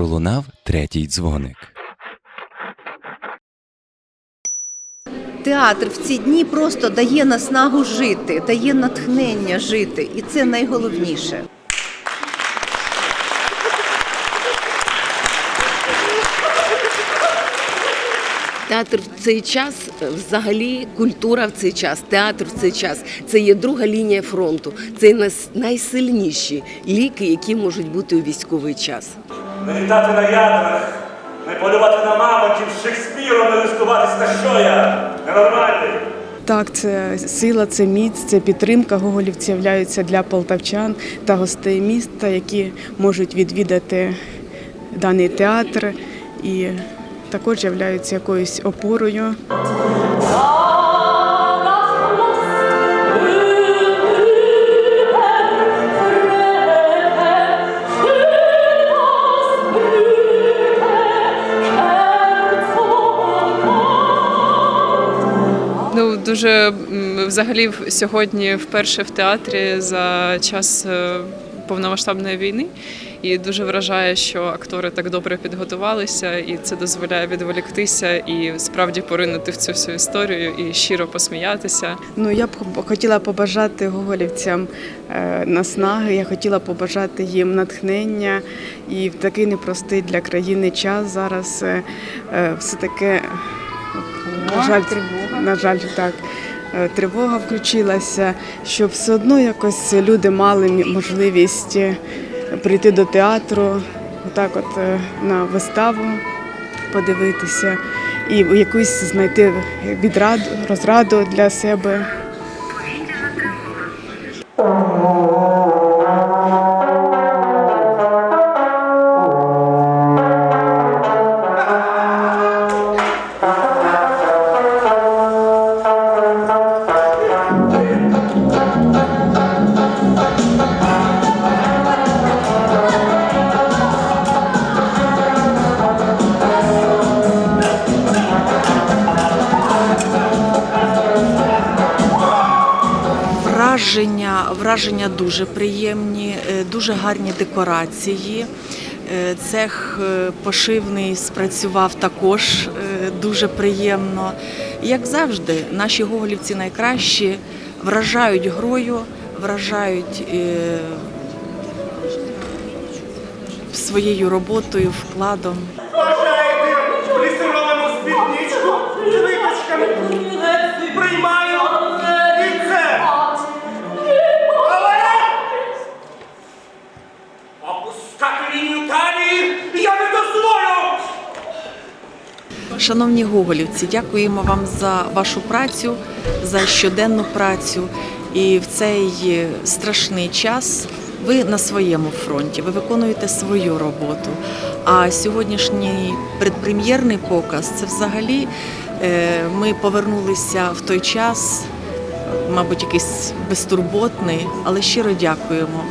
пролунав третій дзвоник. Театр в ці дні просто дає наснагу жити, дає натхнення жити, і це найголовніше. Театр в цей час, взагалі, культура в цей час, театр в цей час це є друга лінія фронту. Це нас- найсильніші ліки, які можуть бути у військовий час. Не літати на ядрах, не полювати на мамонтів, Шекспіром не листуватись та що я? Ненормальний. Так, це сила, це міць, це підтримка гоголівці являються для полтавчан та гостей міста, які можуть відвідати даний театр і також являються якоюсь опорою. Дуже взагалі сьогодні вперше в театрі за час е, повномасштабної війни. І дуже вражає, що актори так добре підготувалися, і це дозволяє відволіктися і справді поринути в цю всю історію і щиро посміятися. Ну, я б хотіла побажати гоголівцям е, наснаги, я хотіла побажати їм натхнення і в такий непростий для країни час зараз е, все таки на жаль, на жаль, так. е, Тривога включилася, щоб все одно якось люди мали можливість е, прийти до театру, отак от е, на виставу подивитися і якусь знайти відраду, розраду для себе. Враження, враження дуже приємні, е, дуже гарні декорації. Е, Цех е, пошивний спрацював також дуже приємно. Як завжди, наші гоголівці найкращі вражають грою, вражають своєю роботою, вкладом. Бажаєте плісировану спідничку з Шановні гоголівці, дякуємо вам за вашу працю, за щоденну працю. І в цей страшний час ви на своєму фронті, ви виконуєте свою роботу. А сьогоднішній предпрем'єрний показ це взагалі е, ми повернулися в той час, мабуть, якийсь безтурботний, але щиро дякуємо.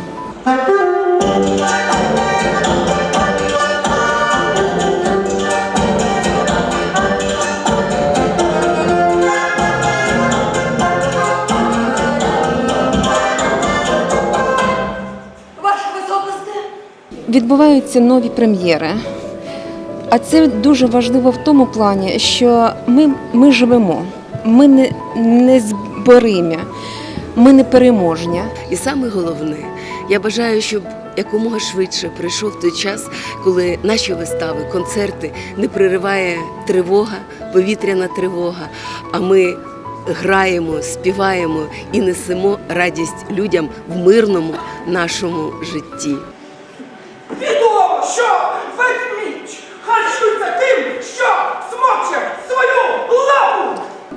Відбуваються нові прем'єри. А це дуже важливо в тому плані, що ми, ми живемо, ми не, не зборимі, ми не переможні. І саме головне, я бажаю, щоб якомога швидше прийшов той час, коли наші вистави, концерти не пририває тривога, повітряна тривога. А ми граємо, співаємо і несемо радість людям в мирному нашому житті.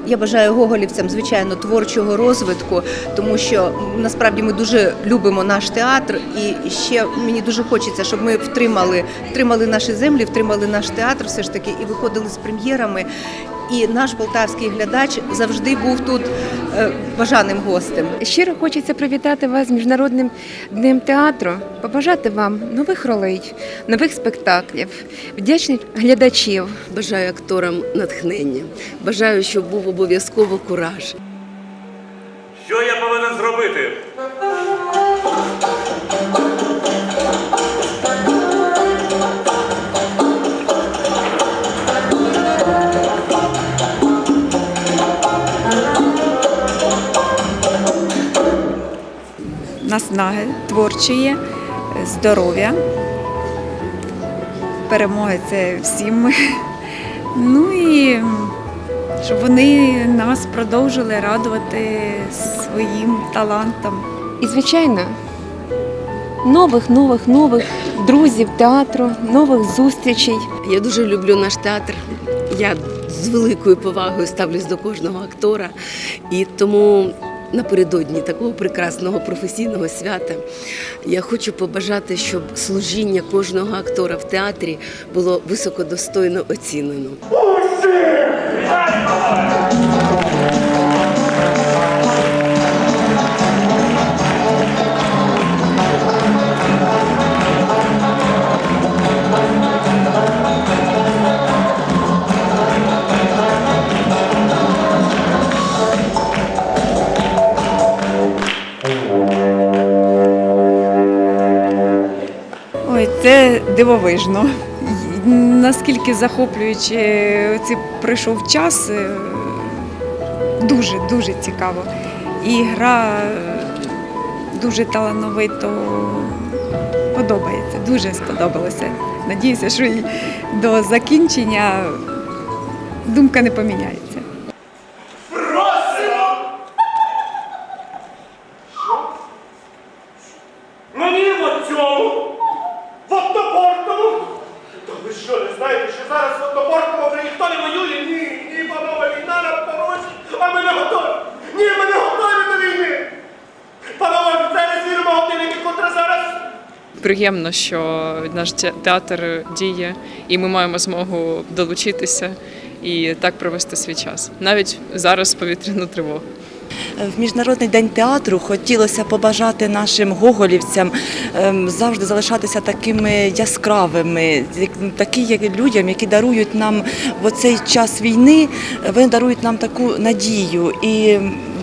Я бажаю гоголівцям, звичайно, творчого розвитку, тому що насправді ми дуже любимо наш театр, і ще мені дуже хочеться, щоб ми втримали, втримали наші землі, втримали наш театр, все ж таки, і виходили з прем'єрами. І наш полтавський глядач завжди був тут е, бажаним гостем. Щиро хочеться привітати вас з Міжнародним днем театру, побажати вам нових ролей, нових спектаклів, вдячних глядачів. Бажаю акторам натхнення. Бажаю, щоб був обов'язково кураж. Що я повинен зробити? Наснаги творчої, здоров'я. Перемоги це всім. Ну і щоб вони нас продовжили радувати своїм талантом. І, звичайно, нових, нових, нових друзів театру, нових зустрічей. Я дуже люблю наш театр. Я з великою повагою ставлюсь до кожного актора. І тому напередодні такого прекрасного професійного свята. Я хочу побажати, щоб служіння кожного актора в театрі було високодостойно оцінено. Ой, дивовижно. Наскільки захоплююче ці пройшов час, е, дуже дуже цікаво. І гра дуже талановито подобається, дуже сподобалося. Надіюся, що і до закінчення думка не поміняється. Просимо! Мені в цьому, в однопортовому. Та ви що, не знаєте, що зараз в однопортовому вже ніхто не воює? Ні, ні, панове, війна на порозі, а ми не готові. Ні, ми не готові до війни. Панове, офіцери, звіримо годинники, котре зараз. Приємно, що наш театр діє, і ми маємо змогу долучитися і так провести свій час. Навіть зараз повітряну тривогу. В Міжнародний день театру хотілося побажати нашим гоголівцям ем, завжди залишатися такими яскравими, такі як людям, які дарують нам в оцей час війни, вони дарують нам таку надію. І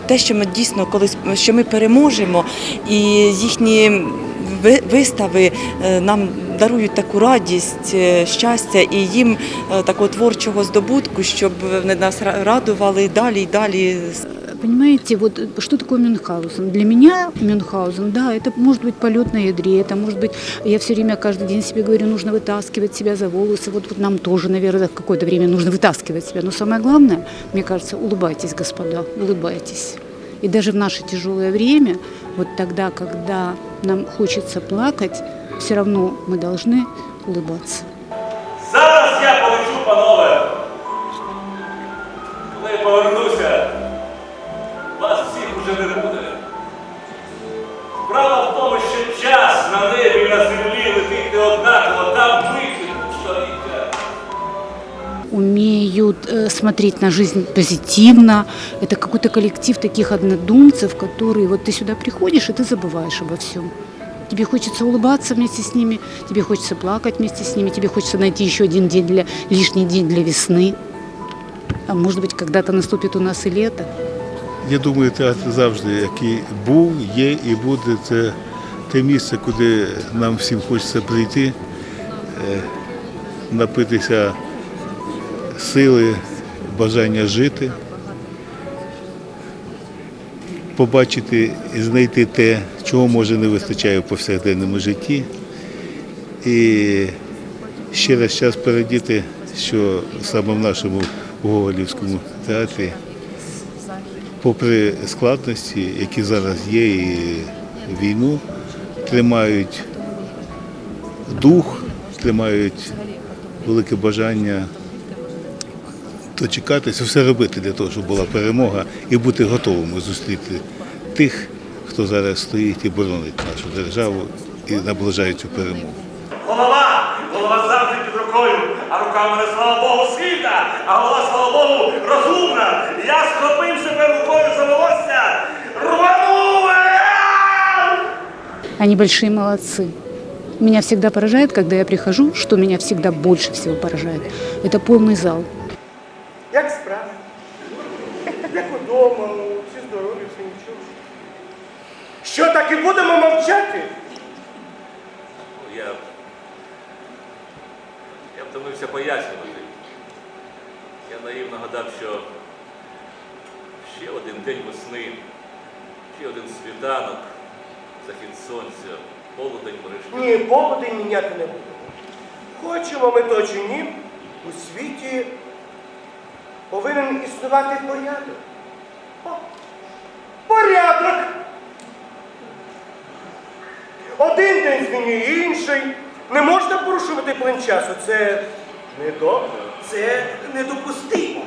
те, що ми дійсно колись що ми переможемо, і їхні вистави е, нам дарують таку радість, е, щастя і їм е, такого творчого здобутку, щоб вони нас ра- радували далі і далі Понимаете, вот э, что такое Мюнхгаузен? Для меня Мюнхгаузен, да, это может быть полет на ядре, это может быть, я все время каждый день себе говорю, нужно вытаскивать себя за волосы, вот, вот нам тоже, наверное, в какое-то время нужно вытаскивать себя. Но самое главное, мне кажется, улыбайтесь, господа, улыбайтесь. И даже в наше тяжелое время, вот тогда, когда нам хочется плакать, все равно мы должны улыбаться. Зараз я полечу, панове. Коли я повернуся, вас всіх уже не буде. Справа в тому, що час на небі і на землі летить не однаково, там умеют э, смотреть на жизнь позитивно. Это какой-то коллектив таких однодумцев, которые вот ты сюда приходишь, и ты забываешь обо всем. Тебе хочется улыбаться вместе с ними, тебе хочется плакать вместе с ними, тебе хочется найти еще один день для лишний день для весны. А может быть, когда-то наступит у нас и лето. Я думаю, театр завжди, який був, є і буде, це те місце, куди нам всім хочеться прийти, е, напитися сили, бажання жити, побачити і знайти те, чого може не вистачає в повсякденному житті. І ще раз час передіти, що саме в нашому Гоголівському театрі попри складності, які зараз є, і війну, тримають дух, тримають велике бажання дочекатися, все робити для того, щоб була перемога і бути готовими зустріти тих, хто зараз стоїть і боронить нашу державу і наближає цю перемогу. Голова! Голова завжди під рукою, а рука в мене, слава Богу, сильна, а голова, слава Богу, розумна. Я схопив себе рукою за волосся, рванув! Они большие молодцы. Меня всегда поражает, когда я прихожу, что меня всегда больше всего поражает. Это полный зал. Що так і будемо мовчати? Я. Я втомився пояснювати. Я наївно гадав, що ще один день весни, ще один світанок, захід сонця, полудень мережі. Ні, полудень міняти не будемо. Хочемо ми то чи ні, у світі повинен існувати порядок. О, порядок! Один день змінює інший. Не можна порушувати плин часу. Це недобре. Це недопустимо.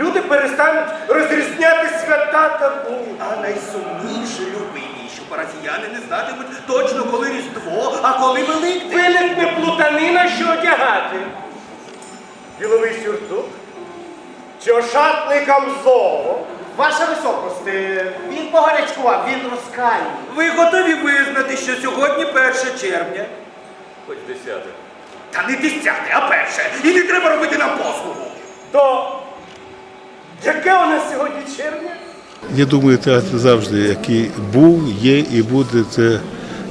Люди перестануть розрізняти свята та був. А найсумніше, любий мій, що парафіяни не знатимуть точно, коли Різдво, а коли Великдень. Виникне плутанина, що одягати. Діловий сюртук чи ошатний камзол. Ваша високости, він погарячкував, він розкаяний. Ви готові визнати, що сьогодні 1 червня? Хоч десяте. Та не десяте, а перше. І не треба робити нам послугу. То яке у нас сьогодні червня? Я думаю, театр завжди, який був, є і буде, це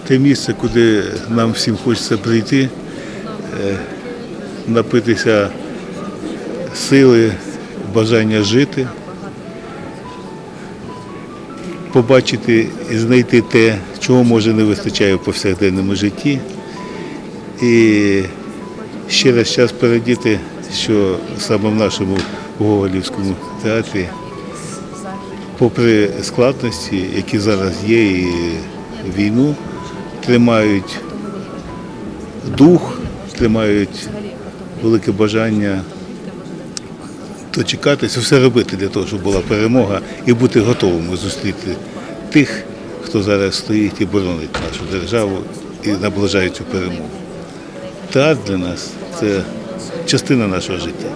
те місце, куди нам всім хочеться прийти, е, напитися сили, бажання жити, побачити і знайти те, чого може не вистачає в повсякденному житті. І ще раз час передіти, що саме в нашому Гоголівському театрі попри складності, які зараз є, і війну, тримають дух, тримають велике бажання дочекатися, все робити для того, щоб була перемога, і бути готовими зустріти тих, хто зараз стоїть і боронить нашу державу і наближає цю перемогу. Театр для нас це частина нашого життя.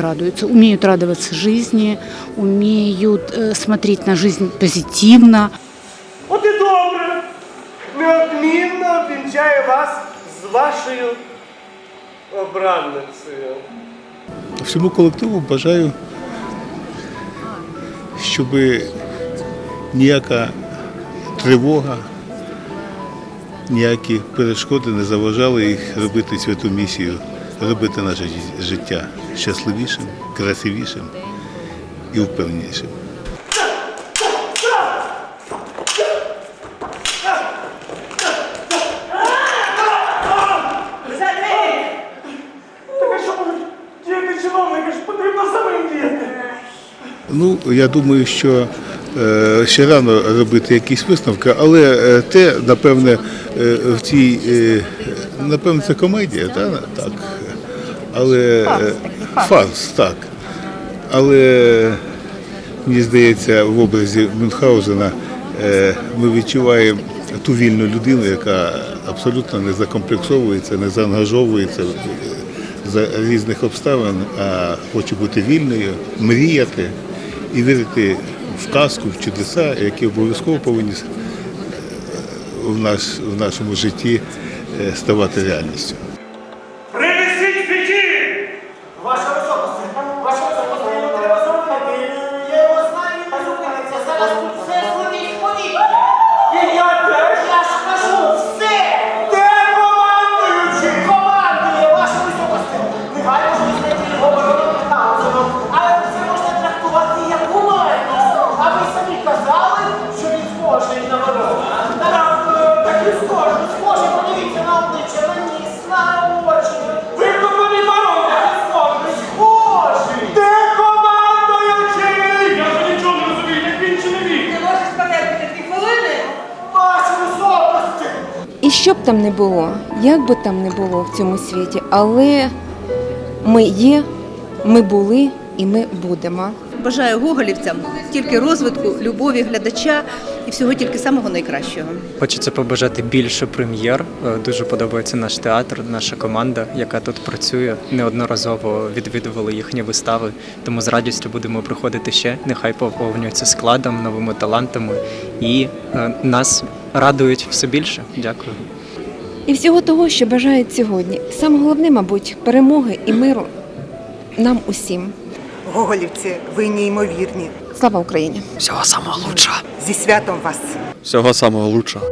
Просто радуются, умеют радоваться жизни, умеют э, смотреть на жизнь позитивно. От і добре. Неодмінно обвінчаю вас з вашою обранницею. Всьому колективу бажаю, щоб ніяка тривога, ніякі перешкоди не заважали їх робити святу місію, робити наше життя щасливішим, красивішим і впевненішим. Ну, я думаю, що е, ще рано робити якісь висновки, але е, те, напевне, е, в цій, напевне, це комедія, та? так? Але е, фарс, так. Але мені здається, в образі Мюнхгаузена е, ми відчуваємо ту вільну людину, яка абсолютно не закомплексовується, не заангажовується за різних обставин, а хоче бути вільною, мріяти і вірити в казку, в чудеса, які обов'язково повинні е, в, наш, в нашому житті е, ставати реальністю. І що б там не було, як би там не було в цьому світі, але ми є, ми були і ми будемо. бажаю гоголівцям тільки розвитку, любові глядача і всього тільки самого найкращого. Хочеться побажати більше прем'єр. Е, Дуже подобається наш театр, наша команда, яка тут працює. Неодноразово відвідували їхні вистави. Тому з радістю будемо приходити ще. Нехай поповнюються складом, новими талантами і е, нас радують все більше. Дякую. І всього того, що бажають сьогодні. Саме головне, мабуть, перемоги і миру нам усім. Гоголівці, ви неймовірні. Слава Україні! Всього самого лучшого! Зі святом вас! Всього самого лучшого.